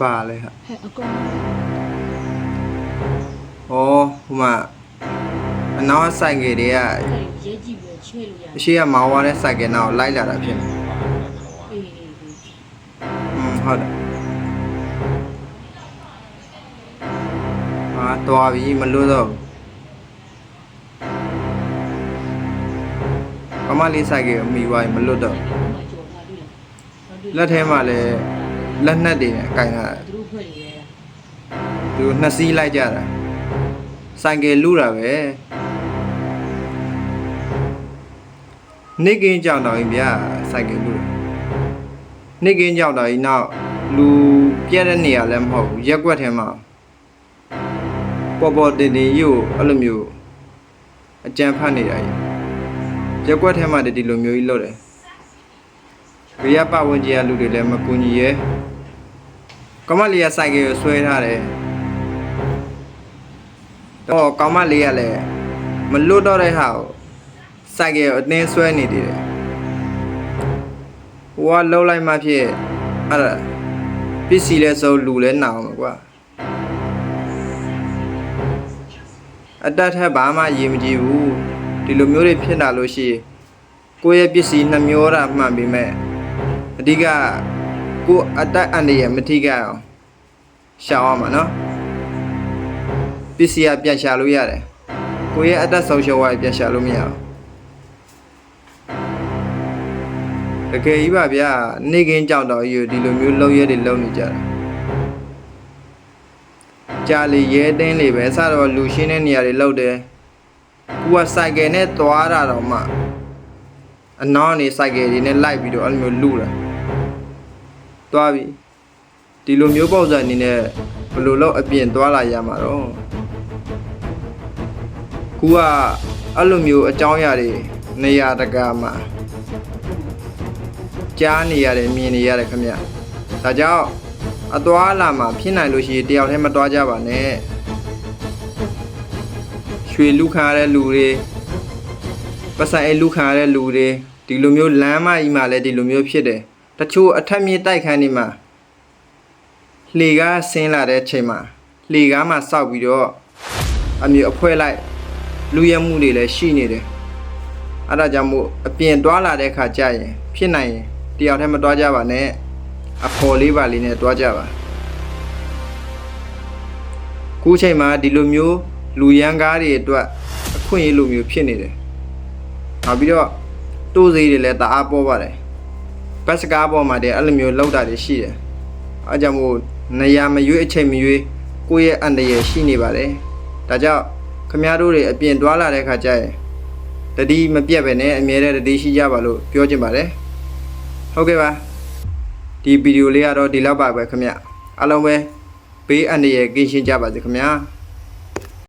ပါလဲဟာဟဲ့အကောင်ဩဟိုမှာအနောက်ကစိုက်ကတွေကအဲ့ရဲကြည့်ပြီးချဲလို့ရတယ်အရှိကမောင်းသွားတဲ့စိုက်ကနောက်လိုက်လာတာဖြစ်နေအေးအေးအေးอืมဟုတ်တယ်ဟာတော်ပြီမလို့တော့ဘူးကမလေးစိုက်ကမိသွားရင်မလွတ်တော့ဘူးမကြော်ထားတွေ့လားလက်ထဲမှာလည်း လက်နှက်တွေနဲ့အကင်ကသူတို့ဖွဲ့နေရတာသူတို့နှစ်စီးလိုက်ကြတာဆိုင်ကယ်လူတာပဲနေကင်းကြောင်တော်ရင်ဗျာဆိုင်ကယ်လူတာနေကင်းကြောင်တော်ရင်နောက်လူပြက်တဲ့နေရာလည်းမဟုတ်ဘူးရက်ွက်ထဲမှာပေါ်ပေါ်တင်တင်ကြီးကိုအဲ့လိုမျိုးအကြံဖတ်နေတာကြီးရက်ွက်ထဲမှာတည်းဒီလိုမျိုးကြီးလုပ်တယ်ဘေးကပတ်ဝန်းကျင်ကလူတွေလည်းမကူညီရဲ ကမလေးကဆိုင်ကယ်ကိုဆွဲထားတယ်တော့ကောင်မလေးကလည်းမလွတ်တော့တဲ့ဟာကိုစိုက်ကယ်ကိုအတင်းဆွဲနေသေးတယ်ဟိုကလှုပ်လိုက်မှဖြစ်အဲ့ဒါပစ္စည်းလဲစုပ်လူလဲနာအောင်ကွာအတက်ထက်ဘာမှရေးမကြည့်ဘူးဒီလိုမျိုးတွေဖြစ်လာလို့ရှိရင်ကိုယ့်ရဲ့ပစ္စည်းနှမျိုးတာမှန်ပေမဲ့အဓိက ကိုယ်အတက်အန္တရာယ်မထိခိုက်အောင်ရှောင်အောင်ပါနော်ပစ္စည်းကပြန်ရှာလို့ရတယ်ကိုယ့်ရဲ့အသက်ဆုံးရှုံးသွားရင်ပြန်ရှာလို့မရဘူးတကယ်ကြီးပါဗျာနေကင်းကြောင်တော်ကြီးကိုဒီလိုမျိုးလုံရဲတွေလုံနေကြတာကြာလေရဲတင်းလေပဲစတော့လူရှင်းတဲ့နေရာတွေလုံတယ်ကိုကစိုက်ကယ်နဲ့သွားတာတော့မှအနောက်ကနေစိုက်ကယ်တွေနဲ့လိုက်ပြီးတော့အဲ့လိုမျိုးလူတာ သွားပြီဒီလိုမျိုးပုံစံအနေနဲ့ဘယ်လိုလုပ်အပြင်သွားလာရမှာတော့ကူကအဲ့လိုမျိုးအကြောင်းအရာတွေနေရာတကာမှာကြားနေရတယ်မြင်နေရတယ်ခင်ဗျဒါကြောင့်အသွားလာမှာဖြစ်နိုင်လို့ရှိရင်တယောက်တည်းမသွားကြပါနဲ့ရွှေလူခံရတဲ့လူတွေပတ်စံအဲလူခံရတဲ့လူတွေဒီလိုမျိုးလမ်းမကြီးမှာလည်းဒီလိုမျိုးဖြစ်တယ် တချို့အထက်မြေတိုက်ခန်းနေမှာလှေကားဆင်းလာတဲ့ချိန်မှာလှေကားမှာစောက်ပြီးတော့အမျိုးအဖွဲလိုက်လူရမှုတွေလည်းရှိနေတယ်အဲ့ဒါကြောင့်မို့အပြင်တွာလာတဲ့ခါကျရင်ဖြစ်နိုင်ရင်တယောက်တည်းမတွားကြပါနဲ့အဖော်လေးပါလေးနဲ့တွားကြပါခုချိန်မှာဒီလိုမျိုးလူရန်ကားတွေအတွက်အခွင့်အရေးလိုမျိုးဖြစ်နေတယ်နောက်ပြီးတော့တိုးစေးတွေလည်းတအားပေါ်ပါတယ် ဘတ်စကားပေါ်မှာတည်းအဲ့လိုမျိုးလောက်တာတွေရှိတယ်အဲ့ကြောင့်မို့နေရာမရွေးအချိန်မရွေးကိုယ့်ရဲ့အန္တရာယ်ရှိနေပါတယ်ဒါကြောင့်ခမရတို့တွေအပြင်တွားလာတဲ့ခါကျရင်တတိမပြတ်ပဲနဲ့အမြဲတမ်းတတိရှိကြပါလို့ပြောချင်ပါတယ်ဟုတ်ကဲ့ပါဒီဗီဒီယိုလေးကတော့ဒီလောက်ပါပဲခမရအားလုံးပဲဘေးအန္တရာယ်ကင်းရှင်းကြပါစေခမရ